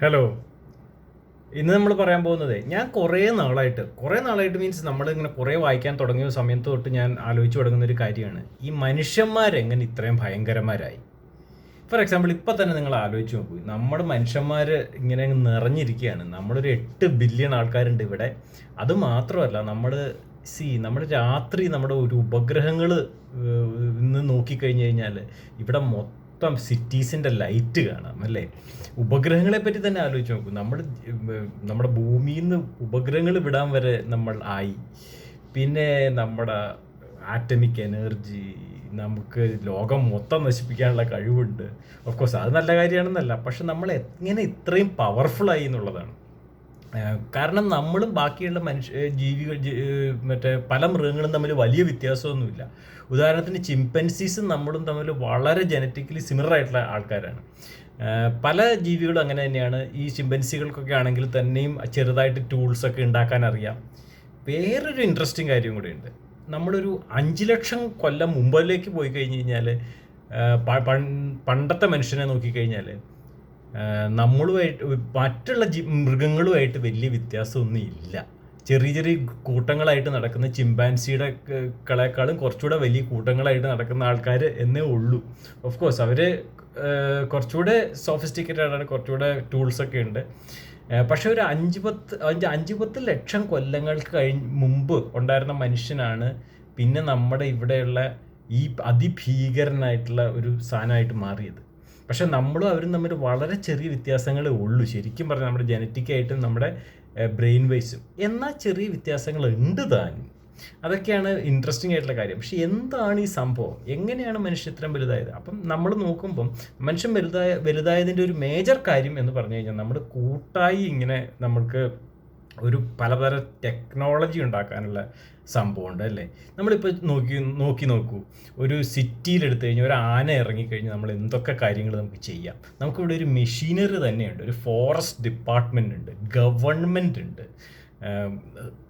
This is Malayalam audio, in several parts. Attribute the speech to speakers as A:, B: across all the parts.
A: ഹലോ ഇന്ന് നമ്മൾ പറയാൻ പോകുന്നത് ഞാൻ കുറേ നാളായിട്ട് കുറേ നാളായിട്ട് മീൻസ് നമ്മൾ ഇങ്ങനെ കുറേ വായിക്കാൻ തുടങ്ങിയ സമയത്ത് തൊട്ട് ഞാൻ ആലോചിച്ച് തുടങ്ങുന്ന ഒരു കാര്യമാണ്. ഈ മനുഷ്യന്മാരെങ്ങനെ ഇത്രയും ഭയങ്കരന്മാരായി? ഫോർ എക്സാമ്പിൾ ഇപ്പം തന്നെ നിങ്ങൾ ആലോചിച്ച് നോക്കൂ. നമ്മുടെ മനുഷ്യന്മാർ ഇങ്ങനെ നിറഞ്ഞിരിക്കുകയാണ്. നമ്മളൊരു എട്ട് ബില്യൺ ആൾക്കാരുണ്ട് ഇവിടെ. അത് മാത്രമല്ല നമ്മൾ സി നമ്മുടെ രാത്രി നമ്മുടെ ഒരു ഉപഗ്രഹങ്ങൾ ഇന്ന് നോക്കിക്കഴിഞ്ഞ് കഴിഞ്ഞാൽ ഇവിടെ മൊത്തം സിറ്റീസിന്റെ ലൈറ്റ് കാണാം അല്ലേ? ഉപഗ്രഹങ്ങളെ പറ്റി തന്നെ ആലോചിച്ച് നോക്കൂ. നമ്മുടെ നമ്മുടെ ഭൂമിയിൽ നിന്ന് ഉപഗ്രഹങ്ങൾ വിടാൻ വരെ നമ്മൾ ആയി. പിന്നെ നമ്മുടെ ആറ്റമിക് എനർജി നമുക്ക് ലോകം മൊത്തം നശിപ്പിക്കാനുള്ള കഴിവുണ്ട്. ഓഫ് കോഴ്സ് അത് നല്ല കാര്യമാണെന്നല്ല. പക്ഷെ നമ്മൾ എങ്ങനെ ഇത്രയും പവർഫുൾ ആയി എന്നുള്ളതാണ്. കാരണം നമ്മളും ബാക്കിയുള്ള മനുഷ്യ ജീവികൾ മറ്റേ പല മൃഗങ്ങളും തമ്മിൽ വലിയ വ്യത്യാസമൊന്നുമില്ല. ഉദാഹരണത്തിന് ചിമ്പൻസീസും നമ്മളും തമ്മിൽ വളരെ ജനറ്റിക്കലി സിമിലർ ആയിട്ടുള്ള ആൾക്കാരാണ്. പല ജീവികളും അങ്ങനെ തന്നെയാണ്. ഈ ചിമ്പൻസികൾക്കൊക്കെ ആണെങ്കിൽ തന്നെയും ചെറുതായിട്ട് ടൂൾസൊക്കെ ഉണ്ടാക്കാൻ അറിയാം. വേറൊരു ഇൻട്രസ്റ്റിംഗ് കാര്യം കൂടിയുണ്ട്. നമ്മളൊരു അഞ്ച് ലക്ഷം കൊല്ലം മുമ്പിലേക്ക് പോയി കഴിഞ്ഞ് കഴിഞ്ഞാൽ പണ്ടത്തെ മനുഷ്യനെ നോക്കിക്കഴിഞ്ഞാൽ നമ്മളുമായിട്ട് മറ്റുള്ള ജി മൃഗങ്ങളുമായിട്ട് വലിയ വ്യത്യാസമൊന്നും ഇല്ല ചെറിയ ചെറിയ കൂട്ടങ്ങളായിട്ട് നടക്കുന്ന ചിമ്പാൻസിയുടെ കളേക്കാളും കുറച്ചുകൂടെ വലിയ കൂട്ടങ്ങളായിട്ട് നടക്കുന്ന ആൾക്കാർ എന്നേ ഉള്ളൂ. ഓഫ് കോഴ്സ് അവർ കുറച്ചുകൂടെ സോഫിസ്റ്റിക്കേറ്റഡ് ആണ് കുറച്ചുകൂടെ ടൂൾസൊക്കെ ഉണ്ട്. പക്ഷെ ഒരു അഞ്ച് പത്ത് അഞ്ച് അഞ്ച് പത്ത് ലക്ഷം കൊല്ലങ്ങൾക്ക് കഴിഞ്ഞ് മുമ്പ് ഉണ്ടായിരുന്ന മനുഷ്യനാണ് പിന്നെ നമ്മുടെ ഇവിടെയുള്ള ഈ അതിഭീകരനായിട്ടുള്ള ഒരു സാധനമായിട്ട് മാറിയത്. പക്ഷെ നമ്മളും അവരും തമ്മിൽ വളരെ ചെറിയ വ്യത്യാസങ്ങളേ ഉള്ളൂ. ശരിക്കും പറഞ്ഞാൽ നമ്മുടെ ജനറ്റിക്കായിട്ടും നമ്മുടെ ബ്രെയിൻ വൈസും എന്നാൽ ചെറിയ വ്യത്യാസങ്ങൾ ഉണ്ട് താനും അതൊക്കെയാണ് ഇൻട്രസ്റ്റിംഗ് ആയിട്ടുള്ള കാര്യം. പക്ഷെ എന്താണ് ഈ സംഭവം? എങ്ങനെയാണ് മനുഷ്യൻ ഇത്രയും വലുതായത്? അപ്പം നമ്മൾ നോക്കുമ്പം മനുഷ്യൻ വലുതായ വലുതായതിന്റെ ഒരു മേജർ കാര്യം എന്ന് പറഞ്ഞു കഴിഞ്ഞാൽ നമ്മൾ കൂട്ടായി ഇങ്ങനെ നമ്മൾക്ക് ഒരു പലതരം ടെക്നോളജി ഉണ്ടാക്കാനുള്ള സംഭവമുണ്ട് അല്ലേ? നമ്മളിപ്പോൾ നോക്കി നോക്കി നോക്കൂ. ഒരു സിറ്റിയിൽ എടുത്തു കഴിഞ്ഞാൽ ഒരു ആന ഇറങ്ങിക്കഴിഞ്ഞാൽ നമ്മൾ എന്തൊക്കെ കാര്യങ്ങൾ നമുക്ക് ചെയ്യാം. നമുക്കിവിടെ ഒരു മെഷീനറി തന്നെയുണ്ട്. ഒരു ഫോറസ്റ്റ് ഡിപ്പാർട്ട്മെന്റ് ഉണ്ട്. ഗവൺമെന്റ് ഉണ്ട്.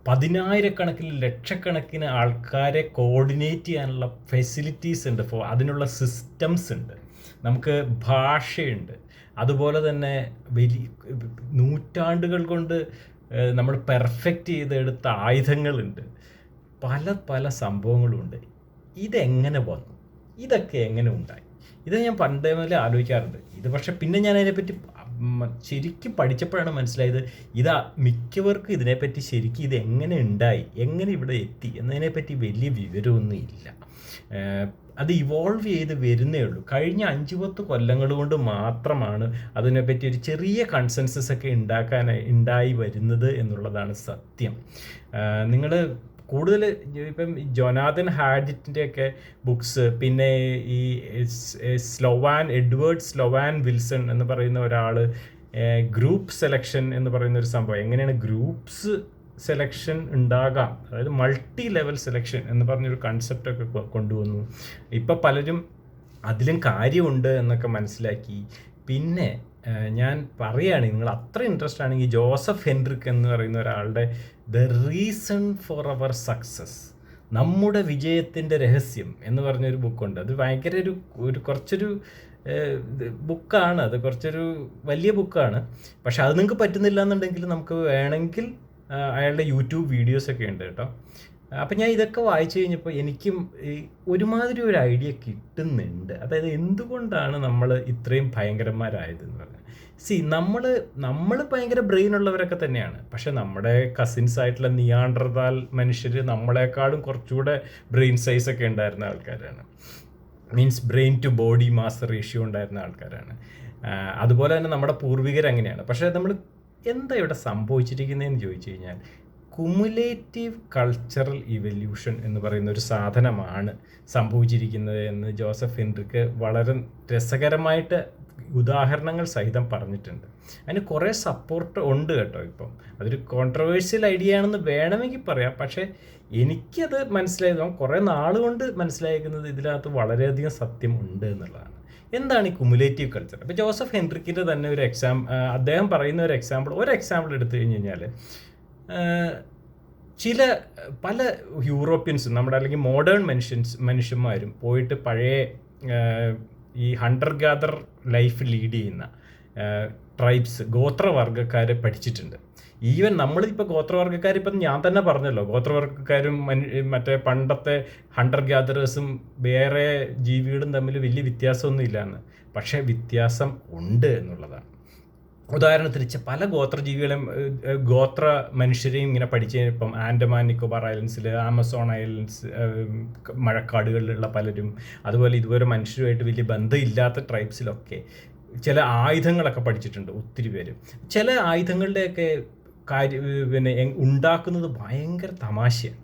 A: പതിനായിരക്കണക്കിന് ലക്ഷക്കണക്കിന് ആൾക്കാരെ കോർഡിനേറ്റ് ചെയ്യാനുള്ള ഫെസിലിറ്റീസ് ഉണ്ട്. ഫോ അതിനുള്ള സിസ്റ്റംസ് ഉണ്ട്. നമുക്ക് ഭാഷയുണ്ട്. അതുപോലെ തന്നെ വലിയ നൂറ്റാണ്ടുകൾ കൊണ്ട് നമ്മൾ പെർഫെക്റ്റ് ചെയ്തെടുത്ത ആയുധങ്ങളുണ്ട്. പല പല സംഭവങ്ങളുണ്ട്. ഇതെങ്ങനെ വന്നു? ഇതൊക്കെ എങ്ങനെ ഉണ്ടായി? ഇത് ഞാൻ പണ്ടേ മുതലേ ആലോചിക്കാറുണ്ട്. ഇത് പക്ഷെ പിന്നെ ഞാൻ അതിനെപ്പറ്റി ശരിക്കും പഠിച്ചപ്പോഴാണ് മനസ്സിലായത് ഇതാ മിക്കവർക്കും ഇതിനെപ്പറ്റി ശരിക്കും ഇത് എങ്ങനെ ഉണ്ടായി? എങ്ങനെ ഇവിടെ എത്തി? എന്നതിനെപ്പറ്റി വലിയ വിവരമൊന്നും ഇല്ല അത് ഇവോൾവ് ചെയ്ത് വരുന്നേ ഉള്ളൂ. കഴിഞ്ഞ അഞ്ച് പത്ത് കൊല്ലങ്ങൾ കൊണ്ട് മാത്രമാണ് അതിനെപ്പറ്റി ഒരു ചെറിയ കൺസെൻസസ് ഒക്കെ ഉണ്ടാക്കാനായി ഉണ്ടായി വരുന്നത് എന്നുള്ളതാണ് സത്യം. നിങ്ങൾ കൂടുതൽ ഇപ്പം ജൊനാഥൻ ഹാഡിറ്റിന്റെ ഒക്കെ ബുക്സ് പിന്നെ ഈ സ്ലോവാൻ എഡ്വേർഡ് സ്ലോവാൻ വിൽസൺ എന്ന് പറയുന്ന ഒരാൾ ഗ്രൂപ്പ് സെലക്ഷൻ എന്ന് പറയുന്ന ഒരു സംഭവം. എങ്ങനെയാണ് ഗ്രൂപ്പ്സ് സെലക്ഷൻ ഉണ്ടാകാം. അതായത് മൾട്ടി ലെവൽ സെലക്ഷൻ എന്ന് പറഞ്ഞൊരു കൺസെപ്റ്റ് ഒക്കെ കൊണ്ടുവന്നു. ഇപ്പം പലരും അതിലും കാര്യമുണ്ട് എന്നൊക്കെ മനസ്സിലാക്കി. പിന്നെ ഞാൻ പറയുകയാണ് നിങ്ങൾ അത്ര ഇൻട്രസ്റ്റ് ആണെങ്കിൽ ജോസഫ് ഹെൻറിക് എന്ന് പറയുന്ന ഒരാളുടെ the reason for our success നമ്മുടെ വിജയത്തിന്റെ രഹസ്യം എന്ന് പറഞ്ഞൊരു ബുക്കുണ്ട്. അത് ഭയങ്കര ഒരു ഒരു കുറച്ചൊരു ബുക്കാണ്. അത് കുറച്ചൊരു വലിയ ബുക്കാണ്. പക്ഷെ അത് നിങ്ങൾക്ക് പറ്റുന്നില്ല എന്നുണ്ടെങ്കിൽ നമുക്ക് വേണമെങ്കിൽ അയാളുടെ യൂട്യൂബ് വീഡിയോസ് ഒക്കെ ഉണ്ട് കേട്ടോ. അപ്പം ഞാൻ ഇതൊക്കെ വായിച്ചു കഴിഞ്ഞപ്പോൾ എനിക്കും ഒരുമാതിരി ഒരു ഐഡിയ കിട്ടുന്നുണ്ട്. അതായത് എന്തുകൊണ്ടാണ് നമ്മൾ ഇത്രയും ഭയങ്കരന്മാരായത് എന്ന് പറഞ്ഞാൽ സി നമ്മൾ നമ്മൾ ഭയങ്കര ബ്രെയിൻ ഉള്ളവരൊക്കെ തന്നെയാണ്. പക്ഷെ നമ്മുടെ കസിൻസ് ആയിട്ടുള്ള നിയാണ്ടർതാൽ മനുഷ്യർ നമ്മളെക്കാളും കുറച്ചുകൂടെ ബ്രെയിൻ സൈസ് ഒക്കെ ഉണ്ടായിരുന്ന ആൾക്കാരാണ്. Means brain to body mass ratio ഉണ്ടായിരുന്ന ആൾക്കാരാണ്. അതുപോലെ തന്നെ നമ്മുടെ പൂർവികർ അങ്ങനെയാണ് പക്ഷേ നമ്മൾ എന്താ ഇവിടെ സംഭവിച്ചിരിക്കുന്നതെന്ന് ചോദിച്ചു കഴിഞ്ഞാൽ കുമുലേറ്റീവ് കൾച്ചറൽ ഇവല്യൂഷൻ എന്ന് പറയുന്ന ഒരു സാധനമാണ് സംഭവിച്ചിരിക്കുന്നത് എന്ന് ജോസഫ് ഹെൻറിക്ക് വളരെ രസകരമായിട്ട് ഉദാഹരണങ്ങൾ സഹിതം പറഞ്ഞിട്ടുണ്ട്. അതിന് കുറേ സപ്പോർട്ട് ഉണ്ട് കേട്ടോ ഇപ്പം. അതൊരു കോൺട്രവേഴ്സ്യൽ ഐഡിയ ആണെന്ന് വേണമെങ്കിൽ പറയാം. പക്ഷേ എനിക്കത് മനസ്സിലായത് കുറേ നാളുകൊണ്ട് മനസ്സിലായിരിക്കുന്നത് ഇതിനകത്ത് വളരെയധികം സത്യം ഉണ്ട് എന്നുള്ളതാണ്. എന്താണ് ഈ കുമുലേറ്റീവ് കൾച്ചർ അപ്പോൾ ജോസഫ് ഹെൻറിക്കിന്റെ തന്നെ ഒരു എക്സാം അദ്ദേഹം പറയുന്ന ഒരു എക്സാമ്പിൾ ഒരു എക്സാമ്പിൾ എടുത്തു കഴിഞ്ഞ് കഴിഞ്ഞാൽ ചില പല യൂറോപ്യൻസും നമ്മുടെ അല്ലെങ്കിൽ മോഡേൺ മനുഷ്യൻസ് മനുഷ്യന്മാരും പോയിട്ട് പഴയ ഈ ഹണ്ടർ ഗാദർ ലൈഫ് ലീഡ് ചെയ്യുന്ന ട്രൈബ്സ് ഗോത്രവർഗക്കാരെ പഠിച്ചിട്ടുണ്ട്. ഈവൻ നമ്മളിപ്പോൾ ഗോത്രവർഗക്കാർ ഇപ്പം ഞാൻ തന്നെ പറഞ്ഞല്ലോ ഗോത്രവർഗക്കാരും മറ്റേ പണ്ടത്തെ ഹണ്ടർ ഗ്യാദറേഴ്സും വേറെ ജീവികളും തമ്മിൽ വലിയ വ്യത്യാസമൊന്നും ഇല്ലയെന്ന് പക്ഷേ വ്യത്യാസം ഉണ്ട് എന്നുള്ളതാണ്. ഉദാഹരണത്തിന് പല ഗോത്രജീവികളെയും ഗോത്ര മനുഷ്യരെയും ഇങ്ങനെ പഠിച്ച് ഇപ്പം ആൻഡമാൻ നിക്കോബാർ ഐലൻഡ്സിൽ ആമസോൺ ഐലൻഡ്സ് മഴക്കാടുകളിലുള്ള പലരും അതുപോലെ ഇതുവരെ മനുഷ്യരുമായിട്ട് വലിയ ബന്ധമില്ലാത്ത ട്രൈബ്സിലൊക്കെ ചില ആയുധങ്ങളൊക്കെ പഠിച്ചിട്ടുണ്ട് ഒത്തിരി പേര്. ചില ആയുധങ്ങളുടെയൊക്കെ കാര്യം പിന്നെ ഉണ്ടാക്കുന്നത് ഭയങ്കര തമാശയാണ്.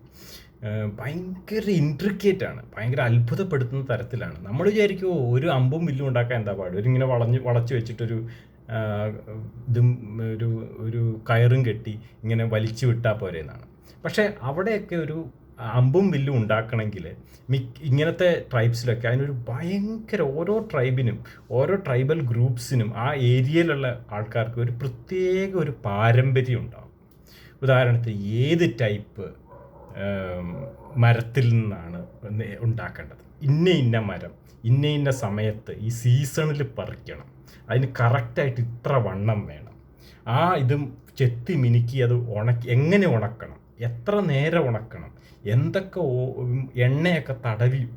A: ഭയങ്കര ഇൻട്രിക്കേറ്റ് ആണ് ഭയങ്കര അത്ഭുതപ്പെടുത്തുന്ന തരത്തിലാണ്. നമ്മൾ വിചാരിക്കുമോ ഒരു അമ്പും വില്ലും ഉണ്ടാക്കാൻ എന്താ പാട്? ഇങ്ങനെ വളഞ്ഞ് വളച്ച് വെച്ചിട്ടൊരു ഇതും ഒരു ഒരു കയറും കെട്ടി ഇങ്ങനെ വലിച്ചു വിട്ടാൽ പോരെ എന്നാണ് പക്ഷേ അവിടെയൊക്കെ ഒരു അമ്പും വില്ലും ഉണ്ടാക്കണമെങ്കിൽ മിക്ക ഇങ്ങനത്തെ ട്രൈബ്സിലൊക്കെ അതിനൊരു ഭയങ്കര ഓരോ ട്രൈബിനും ഓരോ ട്രൈബൽ ഗ്രൂപ്പ്സിനും ആ ഏരിയയിലുള്ള ആൾക്കാർക്ക് ഒരു പ്രത്യേക ഒരു പാരമ്പര്യം ഉണ്ടാകും ഉദാഹരണത്തിന് ഏത് ടൈപ്പ് മരത്തിൽ നിന്നാണ് ഉണ്ടാക്കേണ്ടത്? ഇന്ന ഇന്ന മരം ഇന്ന ഇന്ന സമയത്ത് ഈ സീസണിൽ പറിക്കണം. അതിന് കറക്റ്റായിട്ട് ഇത്ര വണ്ണം വേണം. ആ ഇതും ചെത്തി മിനുക്കി അത് ഉണക്കി എങ്ങനെ ഉണക്കണം? എത്ര നേരം ഉണക്കണം? എന്തൊക്കെ എണ്ണയൊക്കെ തടവി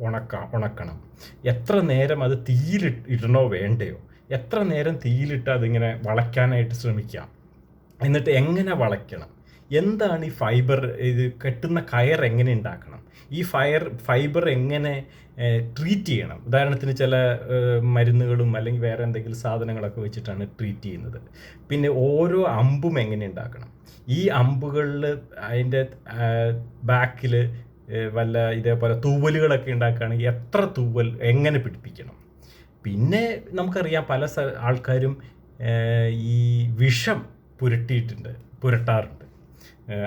A: ഉണക്ക ഉണക്കണം? എത്ര നേരം അത് തീയിൽ ഇടണോ വേണ്ടയോ? എത്ര നേരം തീയിലിട്ട് അതിങ്ങനെ വളയ്ക്കാനായിട്ട് ശ്രമിക്കാം? എന്നിട്ട് എങ്ങനെ വളയ്ക്കണം? എന്താണ് ഈ ഫൈബർ ഇത് കെട്ടുന്ന കയർ എങ്ങനെ ഉണ്ടാക്കണം? ഈ ഫയർ ഫൈബർ എങ്ങനെ ട്രീറ്റ് ചെയ്യണം? ഉദാഹരണത്തിന് ചില മരുന്നുകളും അല്ലെങ്കിൽ വേറെ എന്തെങ്കിലും സാധനങ്ങളൊക്കെ വെച്ചിട്ടാണ് ട്രീറ്റ് ചെയ്യുന്നത്. പിന്നെ ഓരോ അമ്പും എങ്ങനെ ഉണ്ടാക്കണം? ഈ അമ്പുകളിൽ അതിന്റെ ബാക്കിൽ വല്ല ഇതേപോലെ തൂവലുകളൊക്കെ ഉണ്ടാക്കുകയാണെങ്കിൽ എത്ര തൂവൽ എങ്ങനെ പിടിപ്പിക്കണം? പിന്നെ നമുക്കറിയാം പല ആൾക്കാരും ഈ വിഷം പുരട്ടിയിട്ടുണ്ട് പുരട്ടാറുണ്ട്.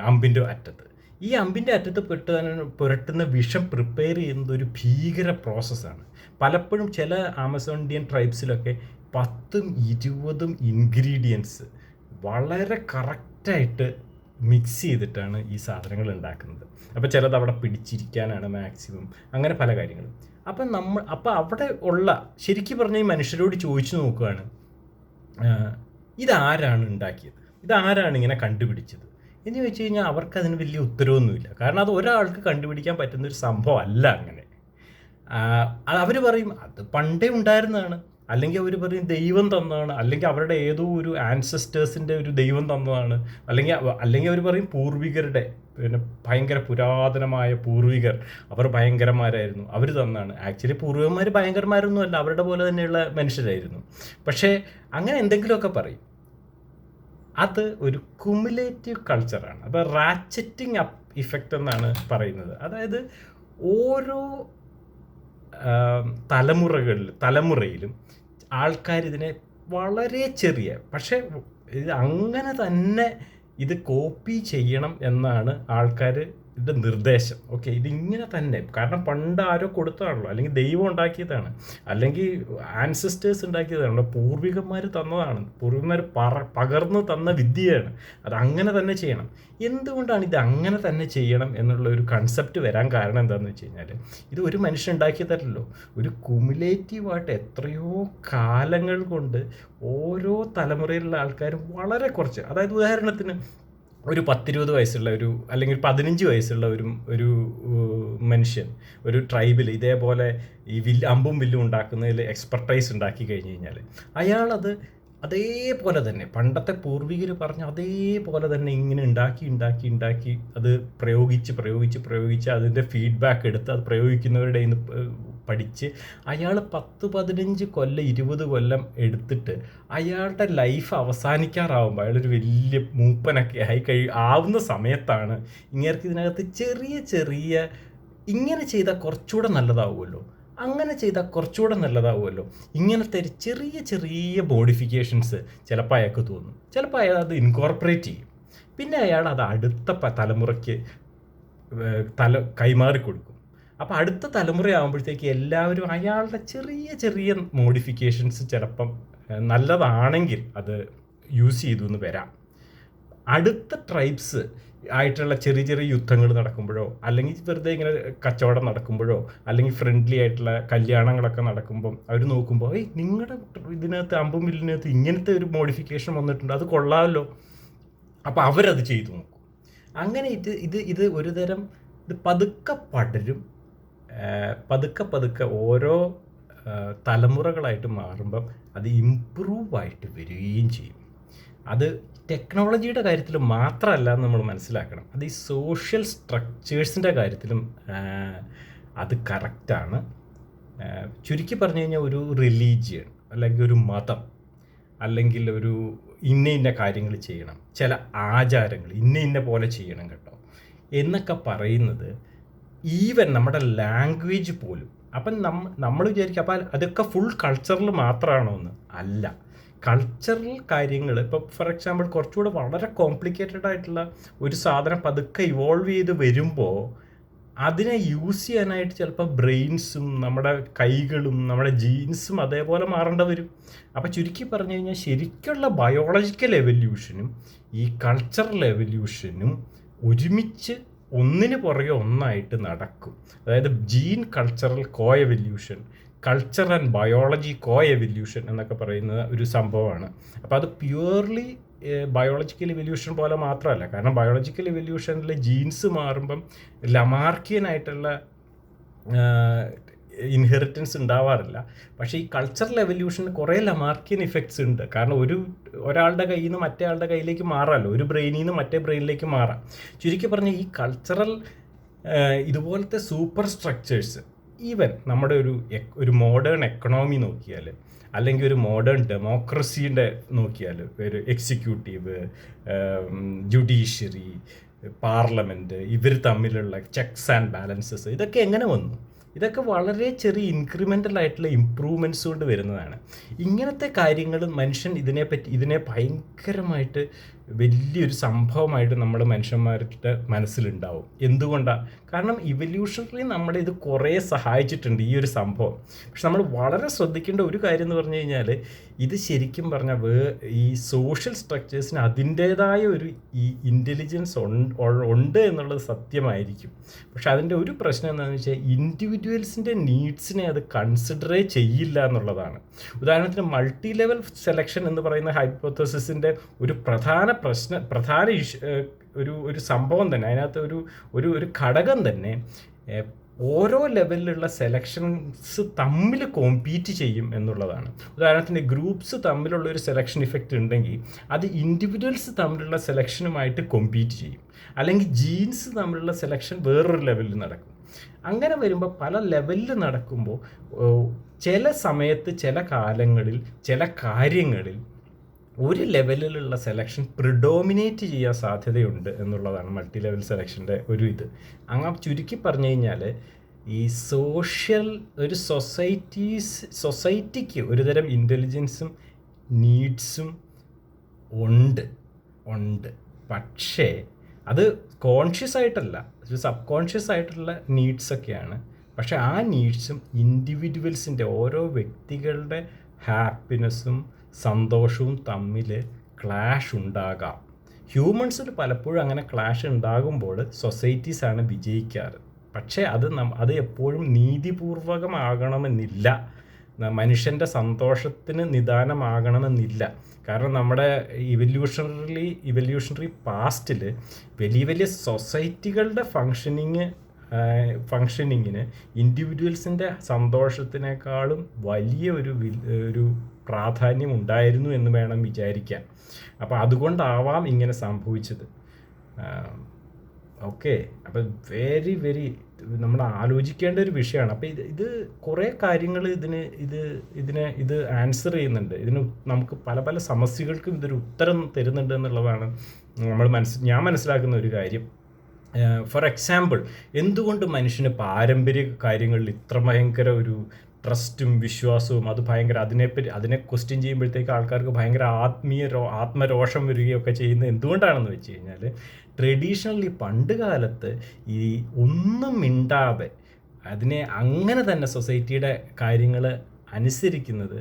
A: അമ്പിന്റെ അറ്റത്ത്. ഈ അമ്പിന്റെ അറ്റത്ത് പുരട്ടാൻ പുരട്ടുന്ന വിഷം പ്രിപ്പയർ ചെയ്യുന്നത് ഒരു ഭീകര പ്രോസസ്സാണ് പലപ്പോഴും ചില ആമസോൺ ആമസോണിയൻ ട്രൈബ്സിലൊക്കെ പത്തും ഇരുപതും ഇൻഗ്രീഡിയൻസ് വളരെ കറക്റ്റായിട്ട് മിക്സ് ചെയ്തിട്ടാണ് ഈ സാധനങ്ങൾ ഉണ്ടാക്കുന്നത്. അപ്പോൾ ചിലത് അവിടെ പിടിച്ചിരിക്കാനാണ് മാക്സിമം അങ്ങനെ പല കാര്യങ്ങളും. അപ്പം നമ്മൾ അപ്പം അവിടെ ഉള്ള ശരിക്കും പറഞ്ഞ ഈ മനുഷ്യരോട് ചോദിച്ചു നോക്കുകയാണ് ഇതാരാണ് ഉണ്ടാക്കിയത്? ഇതാരാണ് ഇങ്ങനെ കണ്ടുപിടിച്ചത്? എന്ന് ചോദിച്ചു കഴിഞ്ഞാൽ അവർക്ക് അതിന് വലിയ ഉത്തരവൊന്നുമില്ല. കാരണം അത് ഒരാൾക്ക് കണ്ടുപിടിക്കാൻ പറ്റുന്ന ഒരു സംഭവം അല്ല അങ്ങനെ. അവർ പറയും അത് പണ്ടേ ഉണ്ടായിരുന്നതാണ്. അല്ലെങ്കിൽ അവർ പറയും ദൈവം തന്നതാണ്. അല്ലെങ്കിൽ അവരുടെ ഏതോ ഒരു ആൻസസ്റ്റേഴ്സിന്റെ ഒരു ദൈവം തന്നതാണ്. അല്ലെങ്കിൽ അല്ലെങ്കിൽ അവർ പറയും പൂർവികരുടെ പിന്നെ ഭയങ്കര പുരാതനമായ പൂർവികർ അവർ ഭയങ്കരന്മാരായിരുന്നു അവർ തന്നാണ് ആക്ച്വലി പൂർവികന്മാർ ഭയങ്കരന്മാരൊന്നും അല്ല അവരുടെ പോലെ തന്നെയുള്ള മനുഷ്യരായിരുന്നു. പക്ഷേ അങ്ങനെ എന്തെങ്കിലുമൊക്കെ പറയും. അത് ഒരു കുമുലേറ്റീവ് കൾച്ചറാണ് അപ്പോൾ റാച്ചറ്റിംഗ് അപ്പ് ഇഫക്റ്റ് എന്നാണ് പറയുന്നത്. അതായത് ഓരോ തലമുറകളിൽ തലമുറയിലും ആൾക്കാർ ഇതിനെ വളരെ ചെറിയ പക്ഷേ ഇത് അങ്ങനെ തന്നെ ഇത് കോപ്പി ചെയ്യണം എന്നാണ് ആൾക്കാർ ഇതിന്റെ നിർദ്ദേശം. ഓക്കെ ഇതിങ്ങനെ തന്നെ. കാരണം പണ്ട് ആരോ കൊടുത്തതാണല്ലോ. അല്ലെങ്കിൽ ദൈവം ഉണ്ടാക്കിയതാണ്. അല്ലെങ്കിൽ ആൻസിസ്റ്റേഴ്സ് ഉണ്ടാക്കിയതാണല്ലോ. പൂർവികന്മാർ തന്നതാണ്. പൂർവികന്മാർ പറ പകർന്നു തന്ന വിദ്യയാണ്. അത് അങ്ങനെ തന്നെ ചെയ്യണം. എന്തുകൊണ്ടാണ് ഇത് അങ്ങനെ തന്നെ ചെയ്യണം എന്നുള്ള ഒരു കൺസെപ്റ്റ് വരാൻ കാരണം എന്താണെന്ന് വെച്ച് കഴിഞ്ഞാൽ ഇത് ഒരു മനുഷ്യൻ ഉണ്ടാക്കിയതല്ലോ ഒരു കുമുലേറ്റീവായിട്ട് എത്രയോ കാലങ്ങൾ കൊണ്ട് ഓരോ തലമുറയിലുള്ള ആൾക്കാരും വളരെ കുറച്ച്. അതായത് ഉദാഹരണത്തിന് ഒരു പത്തിരുപത് വയസ്സുള്ള ഒരു അല്ലെങ്കിൽ പതിനഞ്ച് വയസ്സുള്ള ഒരു ഒരു മനുഷ്യൻ ഒരു ട്രൈബിൽ ഇതേപോലെ ഈ വില്ല് അമ്പും വില്ലും ഉണ്ടാക്കുന്നതിൽ എക്സ്പെർട്ടൈസ് ഉണ്ടാക്കി കഴിഞ്ഞ് കഴിഞ്ഞാൽ അയാളത് അതേപോലെ തന്നെ പണ്ടത്തെ പൂർവികർ പറഞ്ഞ അതേപോലെ തന്നെ ഇങ്ങനെ ഉണ്ടാക്കി ഉണ്ടാക്കി ഉണ്ടാക്കി അത് പ്രയോഗിച്ച് പ്രയോഗിച്ച് പ്രയോഗിച്ച് അതിന്റെ ഫീഡ്ബാക്ക് എടുത്ത് അത് പ്രയോഗിക്കുന്നവരുടെ പഠിച്ച് അയാൾ പത്ത് പതിനഞ്ച് കൊല്ലം ഇരുപത് കൊല്ലം എടുത്തിട്ട് അയാളുടെ ലൈഫ് അവസാനിക്കാറാവുമ്പോൾ അയാളൊരു വലിയ മൂപ്പനൊക്കെ ആയി കഴി ആവുന്ന സമയത്താണ് ഇങ്ങേർക്ക് ഇതിനകത്ത് ചെറിയ ചെറിയ ഇങ്ങനെ ചെയ്താൽ കുറച്ചുകൂടെ നല്ലതാവുമല്ലോ. അങ്ങനെ ചെയ്താൽ കുറച്ചുകൂടെ നല്ലതാവുമല്ലോ. ഇങ്ങനത്തെ ഒരു ചെറിയ ചെറിയ മോഡിഫിക്കേഷൻസ് ചിലപ്പോൾ അയാൾക്ക് തോന്നും. ചിലപ്പോൾ അയാൾ അത് ഇൻകോർപ്പറേറ്റ് ചെയ്യും. പിന്നെ അയാൾ അത് അടുത്ത തലമുറയ്ക്ക് തല കൈമാറി കൊടുക്കും അപ്പോൾ അടുത്ത തലമുറയാകുമ്പോഴത്തേക്ക് എല്ലാവരും അയാളുടെ ചെറിയ ചെറിയ മോഡിഫിക്കേഷൻസ് ചിലപ്പം നല്ലതാണെങ്കിൽ അത് യൂസ് ചെയ്തു എന്ന് വരാം. അടുത്ത ട്രൈബ്സ് ആയിട്ടുള്ള ചെറിയ ചെറിയ യുദ്ധങ്ങൾ നടക്കുമ്പോഴോ അല്ലെങ്കിൽ വെറുതെ ഇങ്ങനെ കച്ചവടം നടക്കുമ്പോഴോ അല്ലെങ്കിൽ ഫ്രണ്ട്ലി ആയിട്ടുള്ള കല്യാണങ്ങളൊക്കെ നടക്കുമ്പം അവർ നോക്കുമ്പോൾ ഏയ് നിങ്ങളുടെ ഇതിനകത്ത് അമ്പും മില്ലിനകത്ത് ഇങ്ങനത്തെ ഒരു മോഡിഫിക്കേഷൻ വന്നിട്ടുണ്ട് അത് കൊള്ളാമല്ലോ അപ്പോൾ അവരത് ചെയ്തു നോക്കും. അങ്ങനെ ഇത് ഇത് ഇത് ഒരു തരം ഇത് പതുക്കെ പടരും. പതുക്കെ പതുക്കെ ഓരോ തലമുറകളായിട്ട് മാറുമ്പം അത് ഇമ്പ്രൂവ് ആയിട്ട് വരികയും ചെയ്യും. അത് ടെക്നോളജിയുടെ കാര്യത്തിൽ മാത്രമല്ല നമ്മൾ മനസ്സിലാക്കണം. അത് ഈ സോഷ്യൽ സ്ട്രക്ചേഴ്സിന്റെ കാര്യത്തിലും അത് കറക്റ്റാണ്. ചുരുക്കി പറഞ്ഞു കഴിഞ്ഞാൽ ഒരു റിലീജിയൻ അല്ലെങ്കിൽ ഒരു മതം അല്ലെങ്കിൽ ഒരു ഇന്ന ഇന്ന കാര്യങ്ങൾ ചെയ്യണം. ചില ആചാരങ്ങൾ ഇന്ന ഇന്ന പോലെ ചെയ്യണം കേട്ടോ. എന്നൊക്കെ പറയുന്നത് ഈവൻ നമ്മുടെ ലാംഗ്വേജ് പോലും. അപ്പം നമ്മ നമ്മൾ വിചാരിക്കും അപ്പം അതൊക്കെ ഫുൾ കൾച്ചറിൽ മാത്രമാണോ എന്ന്? അല്ല. കൾച്ചറൽ കാര്യങ്ങൾ ഇപ്പോൾ ഫോർ എക്സാമ്പിൾ കുറച്ചുകൂടെ വളരെ കോംപ്ലിക്കേറ്റഡ് ആയിട്ടുള്ള ഒരു സാധനം പതുക്കെ ഇവോൾവ് ചെയ്ത് വരുമ്പോൾ അതിനെ യൂസ് ചെയ്യാനായിട്ട് ചിലപ്പോൾ ബ്രെയിൻസും നമ്മുടെ കൈകളും നമ്മുടെ ജീൻസും അതേപോലെ മാറേണ്ട വരും. അപ്പോൾ ചുരുക്കി പറഞ്ഞു കഴിഞ്ഞാൽ ശരിക്കുള്ള ബയോളജിക്കൽ എവല്യൂഷനും ഈ കൾച്ചറൽ എവല്യൂഷനും ഒരുമിച്ച് ഒന്നിന് പുറകെ ഒന്നായിട്ട് നടക്കും. അതായത് gene cultural co evolution culture and biology co evolution എന്നൊക്കെ പറയുന്ന ഒരു സംഭവമാണ്. അപ്പോൾ അത് പ്യുവർലി ബയോളജിക്കൽ ഇവല്യൂഷൻ പോലെ മാത്രമല്ല. കാരണം ബയോളജിക്കൽ എവല്യൂഷനിൽ ജീൻസ് മാറുമ്പം ലമാർക്കിയൻ ആയിട്ടുള്ള ഇൻഹെറിറ്റൻസ് ഉണ്ടാവാറില്ല. പക്ഷേ ഈ കൾച്ചറൽ എവല്യൂഷന് കുറേ ലമാർക്കിയൻ ഇഫക്ട്സ് ഉണ്ട്. കാരണം ഒരു ഒരാളുടെ കയ്യിൽ നിന്ന് മറ്റേ ആളുടെ കയ്യിലേക്ക് മാറാമല്ലോ. ഒരു ബ്രെയിനിൽ നിന്ന് മറ്റേ ബ്രെയിനിലേക്ക് മാറാം. ചുരുക്കി പറഞ്ഞാൽ ഈ കൾച്ചറൽ ഇതുപോലത്തെ സൂപ്പർ സ്ട്രക്ചേഴ്സ് ഈവൻ നമ്മുടെ ഒരു ഒരു മോഡേൺ എക്കണോമി നോക്കിയാൽ അല്ലെങ്കിൽ ഒരു മോഡേൺ ഡെമോക്രസീന്റെ നോക്കിയാൽ ഒരു എക്സിക്യൂട്ടീവ് ജുഡീഷ്യറി പാർലമെന്റ് ഇവർ തമ്മിലുള്ള ചെക്സ് ആൻഡ് ബാലൻസസ് ഇതൊക്കെ എങ്ങനെ വന്നു? ഇതൊക്കെ വളരെ ചെറിയ ഇൻക്രിമെന്റൽ ആയിട്ടുള്ള ഇമ്പ്രൂവ്മെന്റ്സ് കൊണ്ട് വരുന്നതാണ്. ഇങ്ങനത്തെ കാര്യങ്ങൾ മനുഷ്യൻ ഇതിനെപ്പറ്റി ഇതിനെ ഭയങ്കരമായിട്ട് വലിയൊരു സംഭവമായിട്ട് നമ്മൾ മനുഷ്യന്മാരുടെ മനസ്സിലുണ്ടാവും. എന്തുകൊണ്ടാണ് കാരണം ഇവല്യൂഷണറി നമ്മളെ ഇത് കുറേ സഹായിച്ചിട്ടുണ്ട് ഈ ഒരു സംഭവം. പക്ഷെ നമ്മൾ വളരെ ശ്രദ്ധിക്കേണ്ട ഒരു കാര്യം എന്ന് പറഞ്ഞു കഴിഞ്ഞാൽ ഇത് ശരിക്കും പറഞ്ഞാൽ വേ ഈ സോഷ്യൽ സ്ട്രക്ചേഴ്സിന് അതിന്റേതായ ഒരു ഈ ഇന്റലിജൻസ് ഉണ്ട് എന്നുള്ളത് സത്യമായിരിക്കും. പക്ഷെ അതിന്റെ ഒരു പ്രശ്നം എന്താണെന്ന് വെച്ചാൽ ഇൻഡിവിജ്വൽസിന്റെ നീഡ്സിനെ അത് കൺസിഡറേ ചെയ്യില്ല എന്നുള്ളതാണ്. ഉദാഹരണത്തിന് മൾട്ടി ലെവൽ സെലക്ഷൻ എന്ന് പറയുന്ന ഹൈപ്പോത്തസിസിന്റെ ഒരു പ്രധാന പ്രശ്ന പ്രധാന ഒരു ഒരു സംഭവം തന്നെ. അതിനകത്ത് ഒരു ഒരു ഒരു ഘടകം തന്നെ ഓരോ ലെവലിലുള്ള സെലക്ഷൻസ് തമ്മിൽ കോമ്പീറ്റ് ചെയ്യും എന്നുള്ളതാണ്. ഉദാഹരണത്തിന് ഗ്രൂപ്പ്സ് തമ്മിലുള്ള ഒരു സെലക്ഷൻ ഇഫക്റ്റ് ഉണ്ടെങ്കിൽ അത് ഇൻഡിവിജ്വൽസ് തമ്മിലുള്ള സെലക്ഷനുമായിട്ട് കോമ്പീറ്റ് ചെയ്യും. അല്ലെങ്കിൽ ജീൻസ് തമ്മിലുള്ള സെലക്ഷൻ വേറൊരു ലെവലിൽ നടക്കും. അങ്ങനെ വരുമ്പോൾ പല ലെവലിൽ നടക്കുമ്പോൾ ചില സമയത്ത് ചില കാലങ്ങളിൽ ചില കാര്യങ്ങളിൽ ഒരു ലെവലിലുള്ള സെലക്ഷൻ പ്രിഡോമിനേറ്റ് ചെയ്യാൻ സാധ്യതയുണ്ട് എന്നുള്ളതാണ് മൾട്ടി ലെവൽ സെലക്ഷന്റെ ഒരു ഇത്. അങ്ങ് ചുരുക്കി പറഞ്ഞു കഴിഞ്ഞാൽ ഈ സോഷ്യൽ ഒരു സൊസൈറ്റീസ് സൊസൈറ്റിക്ക് ഒരുതരം ഇന്റലിജൻസും നീഡ്സും ഉണ്ട് ഉണ്ട്. പക്ഷേ അത് കോൺഷ്യസ് ആയിട്ടല്ല. ഒരു സബ് കോൺഷ്യസ് ആയിട്ടുള്ള നീഡ്സൊക്കെയാണ് പക്ഷേ ആ നീഡ്സും ഇൻഡിവിജ്വൽസിന്റെ ഓരോ വ്യക്തികളുടെ ഹാപ്പിനെസ്സും സന്തോഷവും തമ്മിൽ ക്ലാഷ് ഉണ്ടാകാം. ഹ്യൂമൻസിൽ പലപ്പോഴും അങ്ങനെ ക്ലാഷ് ഉണ്ടാകുമ്പോൾ സൊസൈറ്റീസാണ് വിജയിക്കാറ്. പക്ഷേ അത് നം അത് എപ്പോഴും നീതിപൂർവകമാകണമെന്നില്ല. മനുഷ്യന്റെ സന്തോഷത്തിന് നിദാനമാകണമെന്നില്ല. കാരണം നമ്മുടെ ഇവല്യൂഷണറി ഇവല്യൂഷണറി പാസ്റ്റിൽ വലിയ വലിയ സൊസൈറ്റികളുടെ ഫങ്ഷനിങ് ഫങ്ഷനിങ്ങിന് ഇൻഡിവിജ്വൽസിന്റെ സന്തോഷത്തിനേക്കാളും വലിയ ഒരു ഒരു പ്രാധാന്യം ഉണ്ടായിരുന്നു എന്ന് വേണം വിചാരിക്കാൻ. അപ്പോൾ അതുകൊണ്ടാവാം ഇങ്ങനെ സംഭവിച്ചത്. ഓക്കെ. അപ്പം വെരി വെരി നമ്മൾ ആലോചിക്കേണ്ട ഒരു വിഷയമാണ്. അപ്പോൾ ഇത് ഇത് കുറേ കാര്യങ്ങൾ ഇതിന് ഇത് ഇതിനെ ഇത് ആൻസർ ചെയ്യുന്നുണ്ട്. ഇതിന് നമുക്ക് പല പല സമസ്യകൾക്കും ഇതൊരു ഉത്തരം തരുന്നുണ്ട് എന്നുള്ളതാണ് നമ്മൾ മനസ്സ് ഞാൻ മനസ്സിലാക്കുന്ന ഒരു കാര്യം. ഫോർ എക്സാമ്പിൾ എന്തുകൊണ്ട് മനുഷ്യന് പാരമ്പര്യ കാര്യങ്ങളിൽ ഇത്ര ഭയങ്കര ഒരു ട്രസ്റ്റും വിശ്വാസവും അത് ഭയങ്കര അതിനെപ്പറ്റി അതിനെ ക്വസ്റ്റ്യൻ ചെയ്യുമ്പോഴത്തേക്ക് ആൾക്കാർക്ക് ഭയങ്കര ആത്മീയ ആത്മരോഷം വരികയൊക്കെ ചെയ്യുന്നത് എന്തുകൊണ്ടാണെന്ന് വെച്ച് കഴിഞ്ഞാൽ ട്രഡീഷണലി പണ്ട് കാലത്ത് ഈ ഒന്നും മിണ്ടാതെ അതിനെ അങ്ങനെ തന്നെ സൊസൈറ്റിയുടെ കാര്യങ്ങൾ അനുസരിക്കുന്നത്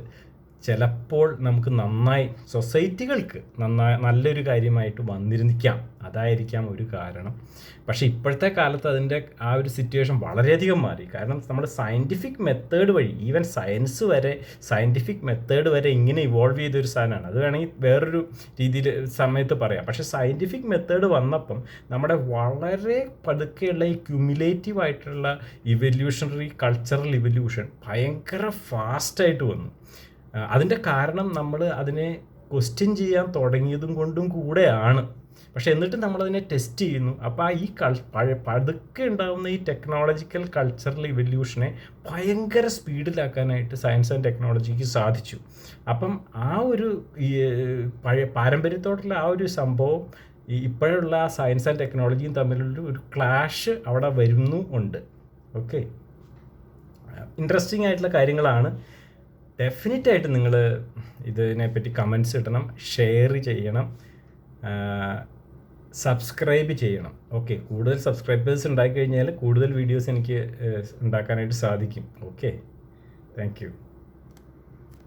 A: ചിലപ്പോൾ നമുക്ക് നന്നായി സൊസൈറ്റികൾക്ക് നന്നായി നല്ലൊരു കാര്യമായിട്ട് വന്നിരുന്നിക്കാം. അതായിരിക്കാം ഒരു കാരണം. പക്ഷേ ഇപ്പോഴത്തെ കാലത്ത് അതിന്റെ ആ ഒരു സിറ്റുവേഷൻ വളരെയധികം മാറി. കാരണം നമ്മുടെ സയന്റിഫിക് മെത്തേഡ് വഴി ഈവൻ സയൻസ് വരെ സയന്റിഫിക് മെത്തേഡ് വരെ ഇങ്ങനെ ഇവോൾവ് ചെയ്തൊരു സാധനമാണ്. അത് വേണമെങ്കിൽ വേറൊരു രീതിയിൽ സമയത്ത് പറയാം. പക്ഷേ സയന്റിഫിക് മെത്തേഡ് വന്നപ്പം നമ്മുടെ വളരെ പതുക്കെയുള്ള ഈ ക്യുമുലേറ്റീവ് ആയിട്ടുള്ള ഇവല്യൂഷണറി കൾച്ചറൽ ഇവല്യൂഷൻ ഭയങ്കര ഫാസ്റ്റായിട്ട് വന്നു. അതിന്റെ കാരണം നമ്മൾ അതിനെ ക്വസ്റ്റ്യൻ ചെയ്യാൻ തുടങ്ങിയതും കൊണ്ടും കൂടെയാണ്. പക്ഷെ എന്നിട്ട് നമ്മളതിനെ ടെസ്റ്റ് ചെയ്യുന്നു. അപ്പോൾ ആ ഈ കൾ പതുക്കെ ഉണ്ടാകുന്ന ഈ ടെക്നോളജിക്കൽ കൾച്ചറൽ ഇവല്യൂഷനെ ഭയങ്കര സ്പീഡിലാക്കാനായിട്ട് സയൻസ് ആൻഡ് ടെക്നോളജിക്ക് സാധിച്ചു. അപ്പം ആ ഒരു പഴയ പാരമ്പര്യത്തോടുള്ള ആ ഒരു സംഭവം ഇപ്പോഴുള്ള സയൻസ് ആൻഡ് ടെക്നോളജിയും തമ്മിലുള്ള ഒരു ക്ലാഷ് അവിടെ വരുന്നു ഉണ്ട്. ഓക്കെ ഇൻട്രസ്റ്റിംഗ് ആയിട്ടുള്ള കാര്യങ്ങളാണ്. ഡെഫിനറ്റ് ആയിട്ട് നിങ്ങൾ ഇതിനെപ്പറ്റി കമൻസ് ഇടണം ഷെയർ ചെയ്യണം സബ്സ്ക്രൈബ് ചെയ്യണം. ഓക്കെ കൂടുതൽ സബ്സ്ക്രൈബേഴ്സ് ഉണ്ടാക്കി കഴിഞ്ഞാൽ കൂടുതൽ വീഡിയോസ് എനിക്ക് ഉണ്ടാക്കാനായിട്ട് സാധിക്കും. Okay thank